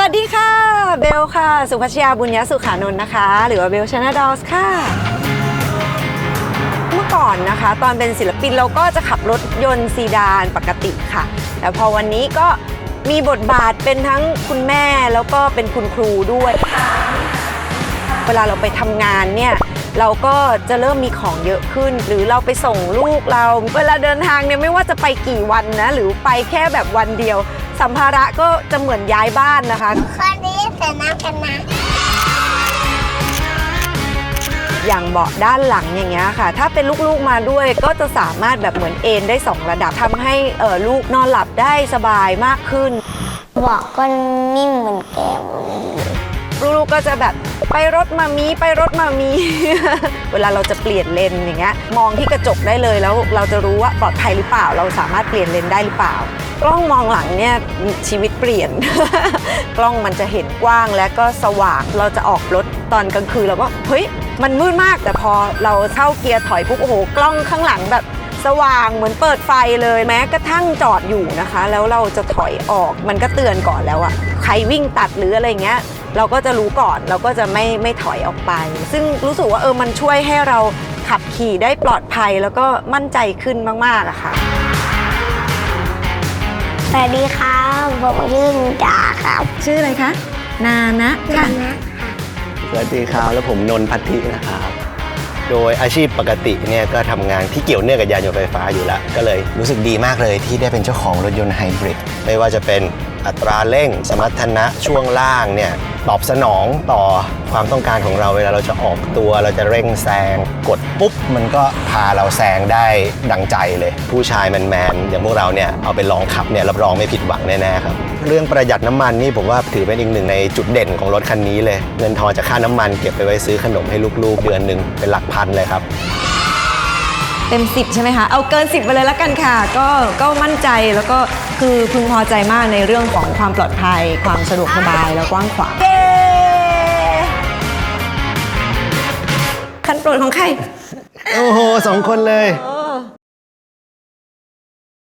วัสดีค่ะ เบลค่ะ สุภัชยาบุญยสุขานนท์นะคะ หรือว่าเบลชนาดอสค่ะ เมื่อก่อนนะคะ ตอนเป็นศิลปินเราก็จะขับรถยนต์ซีดานปกติค่ะ แต่พอวันนี้ก็มีบทบาทเป็นทั้งคุณแม่แล้วก็เป็นคุณครูด้วย เวลาเราไปทำงานเนี่ย เราก็จะเริ่มมีของเยอะขึ้น หรือเราไปส่งลูกเราเวลาเดินทางเนี่ยไม่ว่าจะไปกี่วันนะ หรือไปแค่แบบวันเดียว สัมภาระก็จะเหมือนย้ายบ้านนะคะข้อนี้ใส่น้ำกันนะอย่างเบาะด้านหลังอย่างเงี้ยค่ะ ถ้าเป็นลูกๆมาด้วยก็จะสามารถแบบเหมือนเอนได้ 2 ระดับทำให้เออลูกนอนหลับได้สบายมากขึ้นบอกก็นิ่มเหมือนแก้วลู ก็จะแบบไปรถมามีไปรถมามี เวลาเราจะเปลี่ยนเลนอย่างเงี้ยมองที่กระจกได้เลยแล้วเราจะรู้ว่าปลอดภัยหรือเปล่า เราสามารถเปลี่ยนเลนได้หรือเปล่ากล้องมองหลังเนี่ยชีวิตเปลี่ยน กล้องมันจะเห็นกว้างและก็สว่างเราจะออกรถตอนกลางคืนเราก็เฮ้ยมันมืดมากแต่พอเราเข้าเกียร์ถอยปุ๊บโอ้โหกล้องข้างหลังแบบ สว่างเหมือนเปิดไฟเลยแม้กระทั่งจอดอยู่นะคะ แล้วเราจะถอยออกมันก็เตือนก่อนแล้วอะใครวิ่งตัดหรืออะไรเงี้ยเราก็จะรู้ก่อนเราก็จะไม่ไม่ถอยออกไป ซึ่งรู้สึกว่าเออมันช่วยให้เราขับขี่ได้ปลอดภัยแล้วก็มั่นใจขึ้นมาก ๆอะค่ะ สวัสดีครับผมชื่อนิดาครับชื่ออะไรคะ นานะค่ะ นะ สวัสดีครับแล้วผมนนท์พัทธินะครับ โดยอาชีพปกติเนี่ยก็ทำงานที่เกี่ยวเนื่องกับยานยนต์ไฟฟ้าอยู่แล้ว ก็เลยรู้สึกดีมากเลยที่ได้เป็นเจ้าของรถยนต์ไฮบริดไม่ว่าจะเป็น อัตราเร่ง สมรรถนะช่วงล่างเนี่ยตอบสนองต่อความต้องการของเราเวลาเราจะออกตัวเราจะเร่งแซงกดปุ๊บ มันก็พาเราแซงได้ดังใจเลย ผู้ชายแมนๆอย่างพวกเราเนี่ยเอาไปลองขับเนี่ยรับรองไม่ผิดหวังแน่ๆครับเรื่องประหยัดน้ำมันนี่ผมว่าถือเป็นอีกหนึ่งในจุดเด่นของรถคันนี้เลย เงินทอนจากค่าน้ำมันเก็บไปไว้ซื้อขนมให้ลูกๆ เดือนหนึ่งเป็นหลักพันเลยครับเต็ม 10 ใช่ไหมคะ เอาเกิน 10 ไปเลยละกันค่ะ ก็ก็มั่นใจแล้วก็ คือพึงพอใจมากในเรื่องของความปลอดภัย ความสะดวกสบายและกว้างขวางเย้คันโปรดของใคร โอ้โหสองคนเลยโอ้